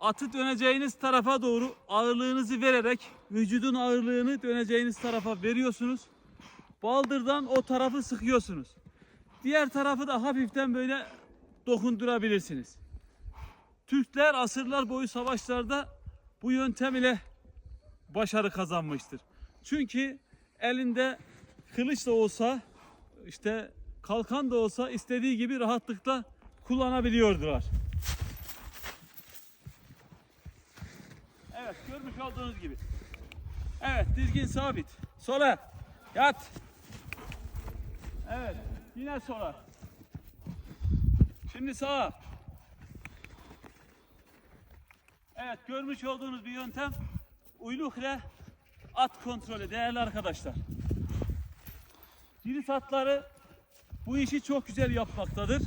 atı döneceğiniz tarafa doğru ağırlığınızı vererek vücudun ağırlığını döneceğiniz tarafa veriyorsunuz. Baldırdan o tarafı sıkıyorsunuz. Diğer tarafı da hafiften böyle dokundurabilirsiniz. Türkler asırlar boyu savaşlarda bu yöntem ile başarı kazanmıştır. Çünkü elinde kılıç da olsa işte kalkan da olsa istediği gibi rahatlıkla kullanabiliyordular. Evet görmüş olduğunuz gibi. Evet dizgin sabit. Sola. Yat. Evet yine sola. Şimdi sağa. Evet görmüş olduğunuz bir yöntem uyluk ile at kontrolü değerli arkadaşlar. Cirit atları bu işi çok güzel yapmaktadır.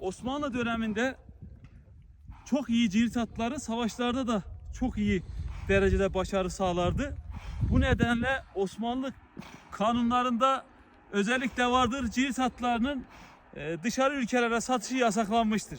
Osmanlı döneminde çok iyi cirit atları savaşlarda da çok iyi derecede başarı sağlardı. Bu nedenle Osmanlı kanunlarında özellikle vardır cirit atlarının e, dışarı ülkelere satışı yasaklanmıştır.